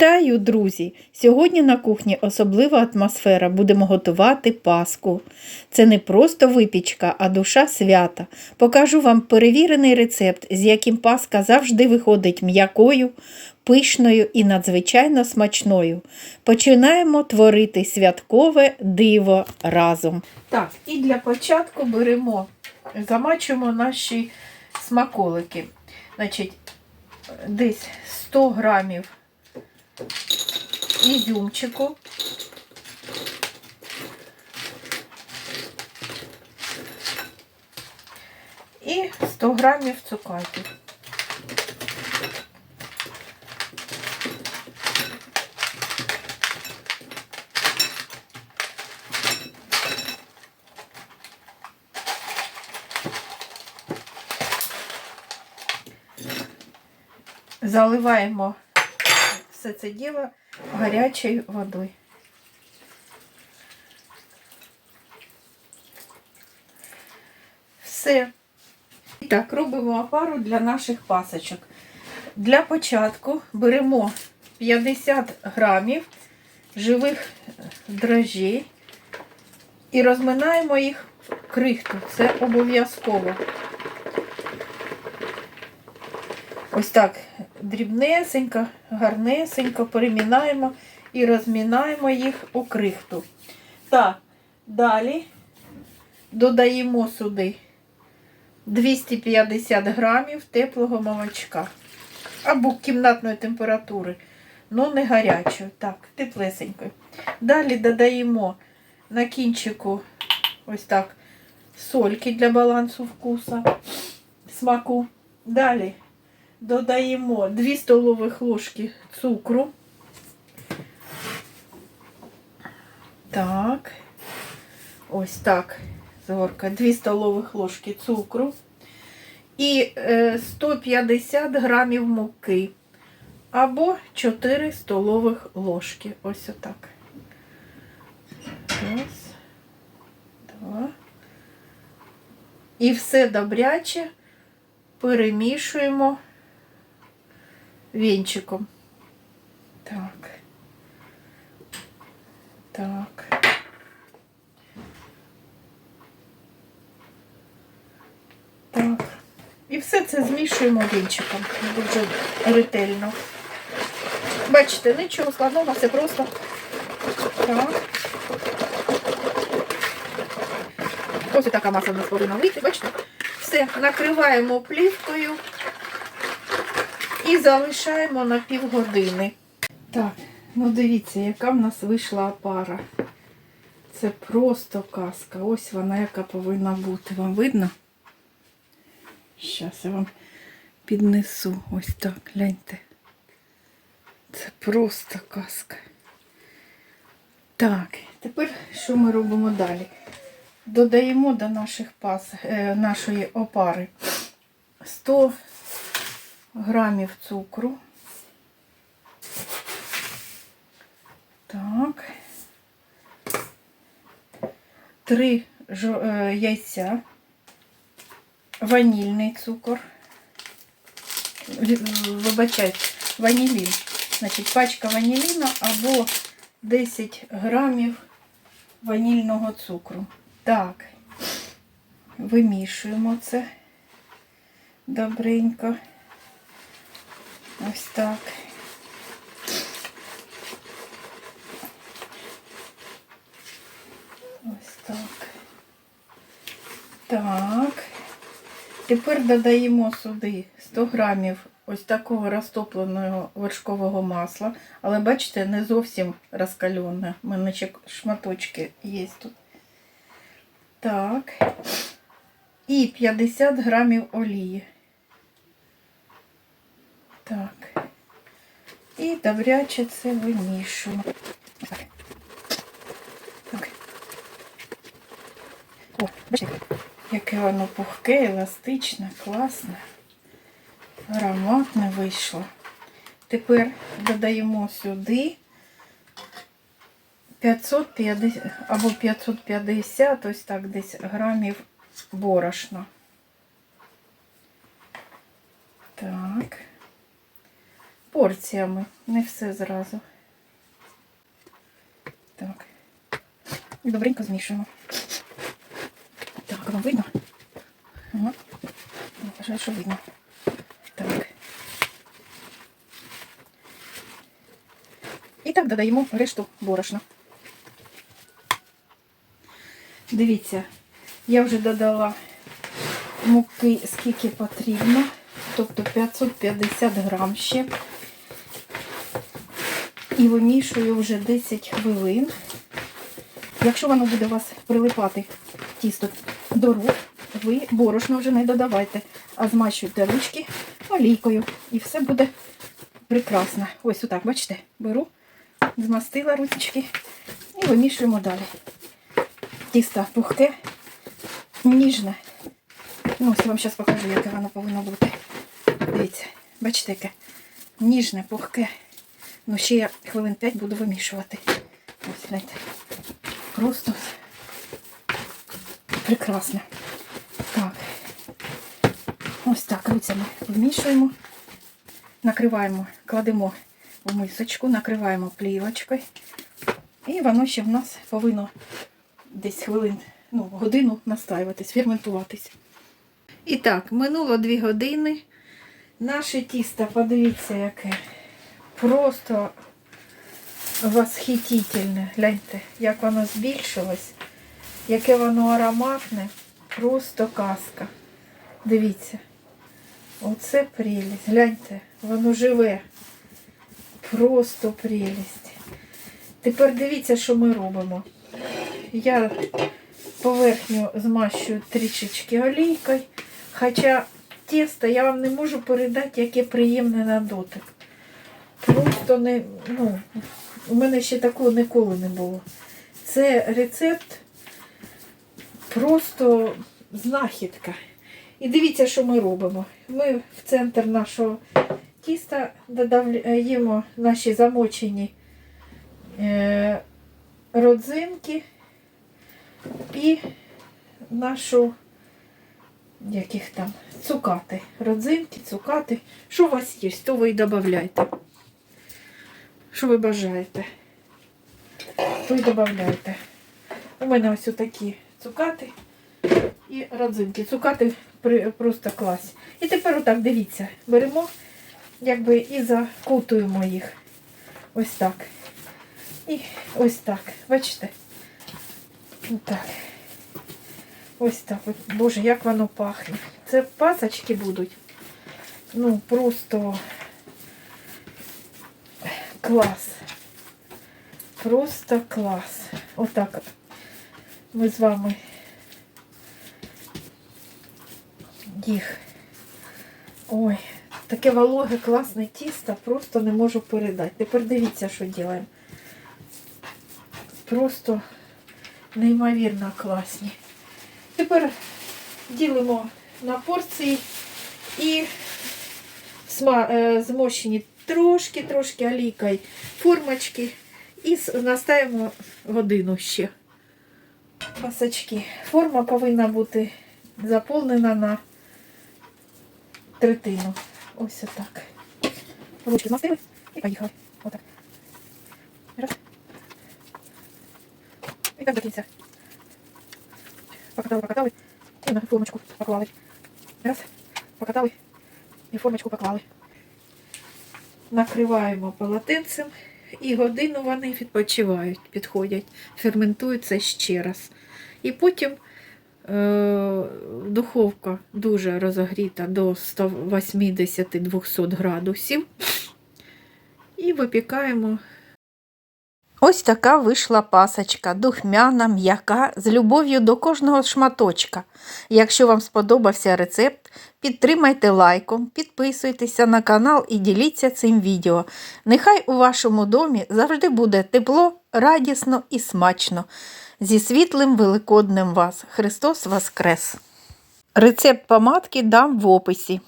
Вітаю, друзі! Сьогодні на кухні особлива атмосфера. Будемо готувати паску. Це не просто випічка, а душа свята. Покажу вам перевірений рецепт, з яким паска завжди виходить м'якою, пишною і надзвичайно смачною. Починаємо творити святкове диво разом. Так, і для початку беремо, замачуємо наші смаколики. Значить, десь 100 грамів ізюмчику. І 100 грамів цукатів. Заливаємо все це діло гарячою водою. Все. І так, робимо опару для наших пасочок. Для початку беремо 50 грамів живих дрожжей і розминаємо їх в крихту. Це обов'язково. Ось так дрібнесенько, гарнесенько перемінаємо і розмінаємо їх у крихту. Так, далі додаємо сюди 250 грамів теплого молочка або кімнатної температури, ну не гарячої, так, теплесенької. Далі додаємо на кінчику ось так сольки для балансу вкуса, смаку. Далі додаємо 2 столових ложки цукру. Так, ось так, зорка, 2 столових ложки цукру і е, 150 грамів муки або 4 столових ложки. Ось отак. Раз, два. І все добряче перемішуємо вінчиком. Так. Так. Так. І все це змішуємо вінчиком. Дуже ретельно. Бачите, нічого складного, все просто. Так. Ось така маса в нас повинна вийти, бачите? Все, накриваємо плівкою і залишаємо на півгодини. Так, ну дивіться, яка в нас вийшла пара. Це просто казка. Ось вона, яка повинна бути. Вам видно? Зараз я вам піднесу. Ось так, гляньте. Це просто казка. Так, тепер що ми робимо далі? Додаємо до наших пас, е, нашої опари 100 грамів цукру. Так. Три е, яйця, ванільний цукор. Вибачайте, ванілін. Значить, пачка ваніліну або 10 грамів ванільного цукру. Так, вимішуємо це добренько. Ось так. Ось так. Так. Тепер додаємо сюди 100 грамів ось такого розтопленого вершкового масла. Але бачите, не зовсім розкалене. У мене ще шматочки є тут. Так. І 50 грамів олії. Так. І добряче це вимішуємо. Так. Так. О, бачите, яке воно пухке, еластичне, класне, ароматне вийшло. Тепер додаємо сюди 550 або 550, ось так десь грамів борошна. Так. Порціями, не все зразу. Так. Добренько змішуємо. Так, вам видно? Ага. Вважаю, що видно. Так. І так додаємо решту борошна. Дивіться, я вже додала муки скільки потрібно, тобто 550 грам ще. І вимішую вже 10 хвилин. Якщо воно буде у вас прилипати тісто до рук, ви борошно вже не додавайте, а змащуйте ручки олійкою. І все буде прекрасно. Ось отак, бачите, беру, змастила ручки і вимішуємо далі. Тісто пухке, ніжне. Ну, ось я вам зараз покажу, яке воно повинно бути. Дивіться, бачите, яке ніжне, пухке. Ну, ще я хвилин 5 буду вимішувати. Ось, знаєте, просто прекрасно. Так. Ось так руцями вмішуємо. Накриваємо, кладемо в мисочку, накриваємо плівочкою. І воно ще в нас повинно десь хвилин, ну, годину настаюватись, ферментуватись. І так, минуло 2 години. Наше тісто, подивіться, яке. Просто восхитительне. Гляньте, як воно збільшилось, яке воно ароматне. Просто казка. Дивіться. Оце прелість. Гляньте, воно живе. Просто прелість. Тепер дивіться, що ми робимо. Я поверхню змащую трішечки олійкою. Хоча тісто я вам не можу передати, яке приємне на дотик. Просто не, ну, у мене ще такого ніколи не було. Це рецепт просто знахідка. І дивіться, що ми робимо. Ми в центр нашого тіста додаємо наші замочені е, родзинки і нашу, яких там, цукати. Родзинки, цукати. Що у вас є, то ви і додаєте. Що ви бажаєте? І додаєте. У мене ось такі цукати і родзинки. Цукати просто клас. І тепер отак, дивіться, беремо якби і закутуємо їх. Ось так. І ось так. Бачите? Так. Ось так. Боже, як воно пахне. Це пасочки будуть. Ну, просто клас. Просто клас. Отак ми з вами їх. Ой, таке вологе, класне тісто, просто не можу передати. Тепер дивіться, що робимо. Просто неймовірно класні. Тепер ділимо на порції і е, змощені трошки-трошки олійкою формочки і наставимо годину ще. Пасочки. Форма повинна бути заповнена на третину. Ось отак. Ручки змастили і поїхали. Отак. Раз. І так до кінця. Покатали, покатали. І на формочку поклали. Раз. Покатали. І формочку поклали. Накриваємо полотенцем. І годину вони відпочивають, підходять, ферментуються ще раз. І потім е, духовка дуже розогріта до 180-200 градусів. І випікаємо. Ось така вийшла пасочка, духмяна, м'яка, з любов'ю до кожного шматочка. Якщо вам сподобався рецепт, підтримайте лайком, підписуйтеся на канал і діліться цим відео. Нехай у вашому домі завжди буде тепло, радісно і смачно. Зі світлим великоднем вас! Христос Воскрес! Рецепт помадки дам в описі.